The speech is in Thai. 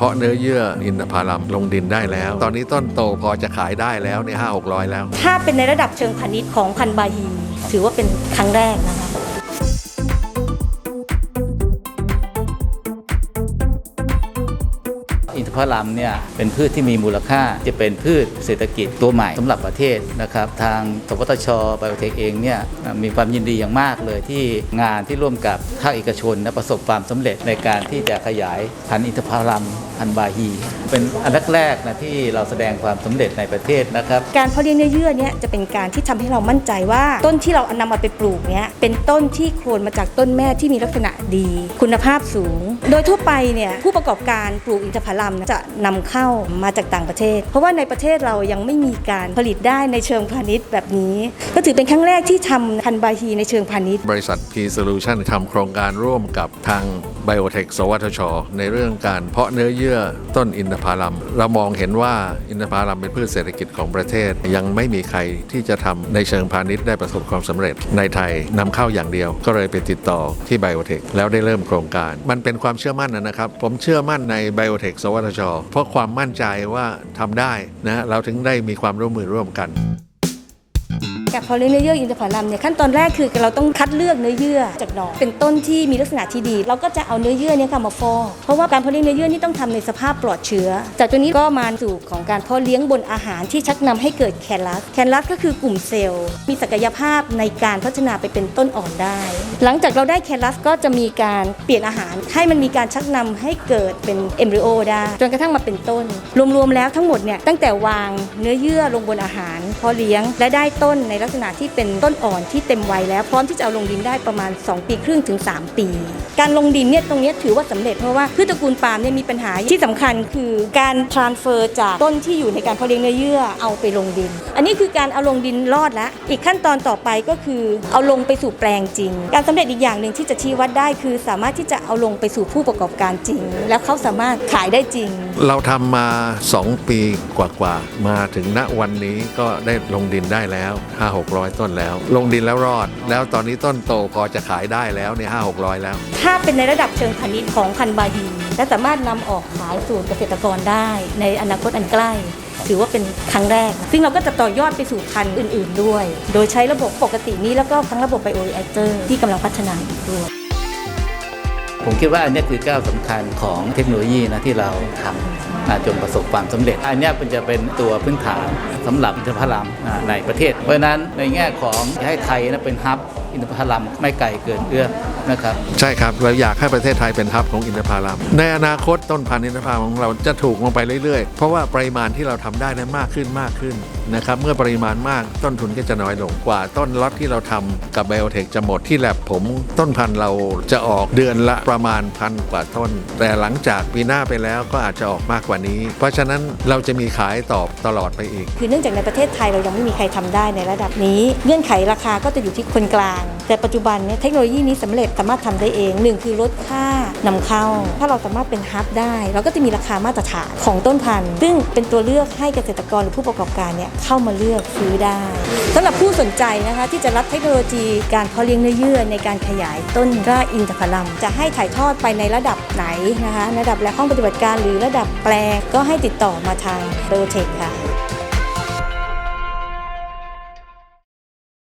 เพราะเนื้อเยื่ออินทผลัมลงดินได้แล้ว ตอนนี้ต้นโตพอจะขายได้แล้วเนี่ยห้าหกร้อยแล้ว ถ้าเป็นในระดับเชิงพาณิชย์ของพันธุ์บาฮี ถือว่าเป็นครั้งแรกนะคะ อินทผลัมเนี่ยเป็นพืชที่มีมูลค่าจะเป็นพืชเศรษฐกิจตัวใหม่สำหรับประเทศนะครับทางสปตชไบโอเทคเองเนี่ยมีความยินดีอย่างมากเลยที่งานที่ร่วมกับภาคเอกชนนะประสบความสำเร็จในการที่จะขยายพันธุ์อินทผลัมพันธุ์บาฮีเป็นอันแรกๆนะที่เราแสดงความสำเร็จในประเทศนะครับการเพาะเลี้ยงเนื้อเยื่อเนี่ยจะเป็นการที่ทำให้เรามั่นใจว่า ต้นที่เรานำมาไปปลูกเนี่ยเป็นต้นที่โคลนมาจากต้นแม่ที่มีลักษณะดี คุณภาพสูง โดยทั่วไปเนี่ยผู้ประกอบการปลูกอินทผลัมจะนำเข้ามาจากต่างประเทศ เพราะว่าในประเทศเรายังไม่มีการผลิตได้ในเชิงพาณิชย์แบบนี้ ก็ถือเป็นครั้งแรกที่ทำพันบาฮีในเชิงพาณิชย์ บริษัท P Solution ทำโครงการร่วมกับทาง Biotech สวทช ในเรื่องการเพาะเนื้อเยื่อต้นอินทผลัม เรามองเห็นว่าอินทผลัมเป็นพืชเศรษฐกิจของประเทศ ยังไม่มีใครที่จะทำในเชิงพาณิชย์ได้ประสบความสำเร็จ ในไทยนำเข้าอย่างเดียว ก็เลยไปติดต่อที่ Biotech แล้วได้เริ่มโครงการ มันเป็นความเชื่อมั่นนะครับ ผมเชื่อมั่นใน Biotech สวทช เพราะความมั่นใจว่าทำได้นะเราถึงได้มีความร่วมมือร่วมกัน การเพาะเลี้ยงเนื้อเยื่ออินทผลัมเนี่ยขั้นตอนแรกคือเราต้องคัดเลือกเนื้อเยื่อจากหนอนเป็นต้นที่มีลักษณะที่ดี เราก็จะเอาเนื้อเยื่อเนี่ยค่ะมาฟอกเพราะว่าการเพาะเลี้ยงเนื้อเยื่อนี่ต้องทำในสภาพปลอดเชื้อ จากตัวนี้ก็มาสู่ของการเพาะเลี้ยงบนอาหารที่ชักนำให้เกิดแคลัสแคลัสก็คือกลุ่มเซลล์ มีศักยภาพในการพัฒนาไปเป็นต้นอ่อนได้ หลังจากเราได้แคลัสก็จะมีการเปลี่ยนอาหารให้มันมีการชักนำให้เกิดเป็นเอมบริโอได้จนกระทั่งมาเป็นต้น รวมๆแล้วทั้งหมดเนี่ยตั้งแต่วางเนื้อเยื่อลงบนอาหารพาะเลี้ยงและได้ต้นในลักษณะที่เป็นต้นอ่อนที่เต็มวัยแล้วพร้อมที่จะเอาลงดินได้ประมาณ 2 ปีครึ่งถึง 3 ปี การลงดินเนี่ยตรงนี้ถือว่าสำเร็จเพราะว่าพืชตระกูลปาล์มเนี่ยมีปัญหาที่สำคัญคือการ transfer จากต้นที่อยู่ในการเพาะเลี้ยงเนื้อเยื่อเอาไปลงดิน อันนี้คือการเอาลงดินรอดแล้วอีกขั้นตอนต่อไปก็คือเอาลงไปสู่แปลงจริง การสำเร็จอีกอย่างหนึ่งที่จะชี้วัดได้ คือสามารถที่จะเอาลงไปสู่ผู้ประกอบการจริง แล้วเขาสามารถขายได้จริง เราทำมา 2 ปีกว่าๆมาถึงณวันนี้ก็ได้ลงดินได้แล้ว5 600 ต้นแล้ว ลงดินแล้วรอด แล้วตอนนี้ต้นโตพอจะขายได้แล้วเนี่ย5 600แล้ว ถ้าเป็นในระดับเชิงพาณิชย์ของพันธุ์บาฮีและสามารถนำออกขายสู่เกษตรกรได้ ในอนาคตอันใกล้ ถือว่าเป็นครั้งแรก ซึ่งเราก็จะต่อยอดไปสู่พันธุ์อื่น ๆ ด้วย โดยใช้ระบบปกตินี้แล้วก็ทั้งระบบไบโอเรแอคเตอร์ที่กำลังพัฒนาอยู่ด้วย ผมคิดว่าอันนี้คือก้าวสำคัญของเทคโนโลยีนะที่เราทำจนประสบความสำเร็จ อันนี้มันจะเป็นตัวพื้นฐานสำหรับอินทผลัมในประเทศ เพราะฉะนั้นในแง่ของให้ไทยนะเป็นฮับ อินทผลัมไม่ไกลเกินเอื้อมนะครับ ใช่ครับเราอยากให้ประเทศไทยเป็นฮับของอินทผลัมในอนาคตต้นพันธุ์อินทผลัมของเราจะถูกลงไปเรื่อยๆ เพราะว่าปริมาณที่เราทำได้นั้นมากขึ้นมากขึ้นนะครับเมื่อปริมาณมากต้นทุนก็จะน้อยลงกว่า ต้นล็อตที่เราทำกับไบโอเทคจะหมดที่แลบผมต้นพันธุ์เราจะออกเดือนละประมาณพันกว่าต้น แต่หลังจากปีหน้าไปแล้วก็อาจจะออกมากกว่านี้ เพราะฉะนั้นเราจะมีขายตอบตลอดไปอีก คือเนื่องจากในประเทศไทยเรายังไม่มีใครทำได้ในระดับนี้ เงื่อนไขราคาก็จะอยู่ที่คนกลางแต่ปัจจุบันเนี่ยเทคโนโลยีนี้สำเร็จสามารถทำได้เองหนึ่งคือลดค่านำเข้า ถ้าเราสามารถเป็นฮับได้ เราก็จะมีราคามาตรฐานของต้นพันธุ์ซึ่งเป็นตัวเลือกให้เกษตรกรหรือผู้ประกอบการเนี่ยเข้ามาเลือกซื้อได้สำหรับผู้สนใจนะคะที่จะรับเทคโนโลยีการเพาะเลี้ยงเนื้อเยื่อในการขยายต้นกล้าอินทผลัม จะให้ถ่ายทอดไปในระดับไหนนะคะ ระดับและห้องปฏิบัติการหรือระดับแปลงก็ให้ติดต่อมาทางเบอร์เทคค่ะ